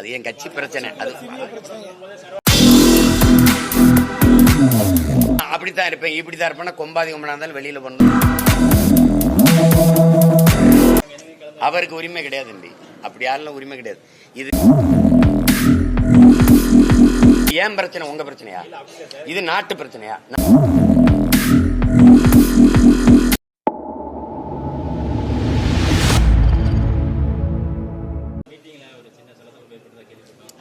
அது என் கட்சி பிரச்சனை. அது அப்படித்தான் இருப்பேன் இப்படித்தான் இருப்பேன் கொம்பாதி கொம்பனா இருந்தாலும் வெளியில போனோம் அவருக்கு உரிமை கிடையாது தம்பி. அப்படி யாரெல்லாம் உரிமை கிடையாது. இது ஏன் பிரச்சனை? உங்க பிரச்சனையா? இது நாட்டு பிரச்சனையா?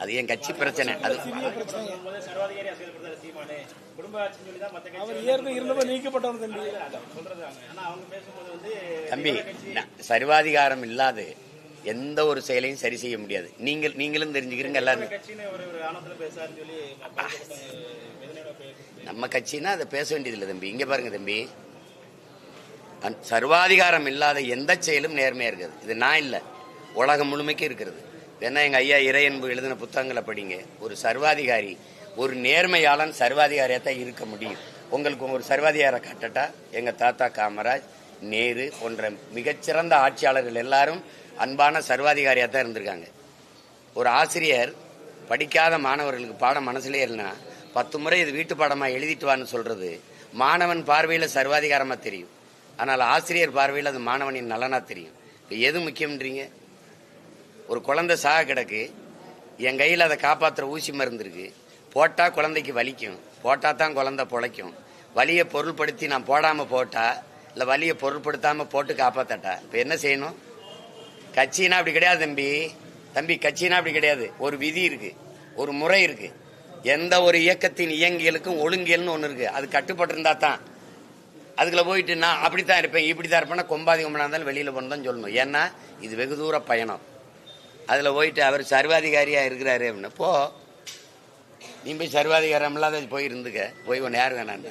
அது என் கட்சி பிரச்சனை. அது தம்பி. சர்வாதிகாரம் இல்லாது எந்த ஒரு செயலையும் சரி செய்ய முடியாது. நீங்கள் நீங்களும் தெரிஞ்சுக்கிறீங்க எல்லாரும். நம்ம கட்சினா அதை பேச வேண்டியதில்லை தம்பி. இங்க பாருங்க தம்பி. சர்வாதிகாரம் இல்லாத எந்த செயலும் நேர்மையா இருக்குது இது நான் இல்ல. உலகம் முழுமைக்கு இருக்கிறது. வேணா எங்க ஐயா இறையன்பு எழுதின புத்தகங்களை படிங்க. ஒரு சர்வாதிகாரி ஒரு நேர்மையாளன் சர்வாதிகாரியா தான் இருக்க முடியும். உங்களுக்கு ஒரு சர்வாதிகாரை காட்டட்டா? எங்க தாத்தா காமராஜ் நேரு போன்ற மிகச்சிறந்த ஆட்சியாளர்கள் எல்லாரும் அன்பான சர்வாதிகாரியா தான் இருந்திருக்காங்க. ஒரு ஆசிரியர் படிக்காத மாணவர்களுக்கு பாடம் மனசுலேயே இல்லைனா பத்து முறை இது வீட்டு பாடமா எழுதிட்டு வான்னு சொல்றது மாணவன் பார்வையில் சர்வாதிகாரமா தெரியும். ஆனால் ஆசிரியர் பார்வையில் அது மாணவனின் நலனா தெரியும். இப்போ எது முக்கியம்ன்றீங்க? ஒரு குழந்தை சாக கிடக்கு என் கையில் அதை காப்பாற்றுற ஊசி மருந்து இருக்கு. போட்டால் குழந்தைக்கு வலிக்கும். போட்டால் தான் குழந்தை பொழைக்கும். வலியை பொருள்படுத்தி நான் போடாமல் போட்டா இல்லை வலியை பொருள்படுத்தாமல் போட்டு காப்பாற்றட்டா இப்போ என்ன செய்யணும்? கட்சினா அப்படி கிடையாது தம்பி. தம்பி கட்சினா அப்படி கிடையாது. ஒரு விதி இருக்கு. ஒரு முறை இருக்கு. எந்த ஒரு இயக்கத்தின் இயங்கியலுக்கும் ஒழுங்கியல்னு ஒன்று இருக்கு. அது கட்டுப்பட்டு இருந்தா தான். அதுக்குள்ள போயிட்டு நான் அப்படித்தான் இருப்பேன். இப்படித்தான் இருப்பேன்னா கொம்பாதி கொம்பனா இருந்தாலும் வெளியில் போனதான் சொல்லணும். ஏன்னா இது வெகு தூர பயணம். அதுல போயிட்டு அவர் சர்வாதிகாரியா இருக்கிறாரு அப்படின்னு போ. நீ போய் சர்வாதிகாரம் இல்லாத போய் இருந்துக்க. போய் ஒன்று யார் வேணான்னு.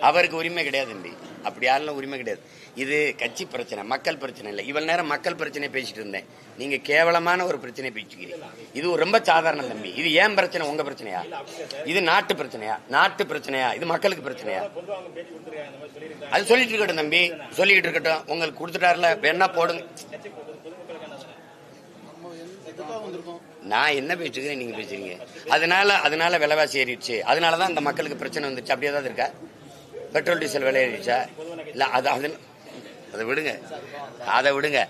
அவருக்கு உரிமை கிடையாது தம்பி. அப்படி யாரெல்லாம் உரிமை கிடையாது. இது கட்சி பிரச்சனை மக்கள் பிரச்சனை இல்லை. இவ்வளவு நேரம் மக்கள் பிரச்சனை பேசிட்டு இருந்தேன். நீங்க கேவலமான ஒரு பிரச்சனை பேசிக்கிறீங்க. இது ரொம்ப சாதாரண தம்பி. இது ஏன் பிரச்சனை? உங்க பிரச்சனையா? இது நாட்டு பிரச்சனையா? நாட்டு பிரச்சனையா? இது மக்களுக்கு பிரச்சனையா? அது சொல்லிட்டு இருக்கட்டும் தம்பி. சொல்லிக்கிட்டு இருக்கட்டும். உங்களுக்கு கொடுத்துட்டாருல. வேணா போடுங்க? நான் என்ன பேசுகிறேன் நீங்க பேசுறீங்க. அதனால அதனால விலைவாசி ஏறிடுச்சு. அதனாலதான் அந்த மக்களுக்கு பிரச்சனை வந்துச்சு. அப்படியே தான் இருக்கா? பெட்ரோல் டீசல் விலை ஏறிடுச்சா? இல்ல அது அது அதை விடுங்க. அதை விடுங்க.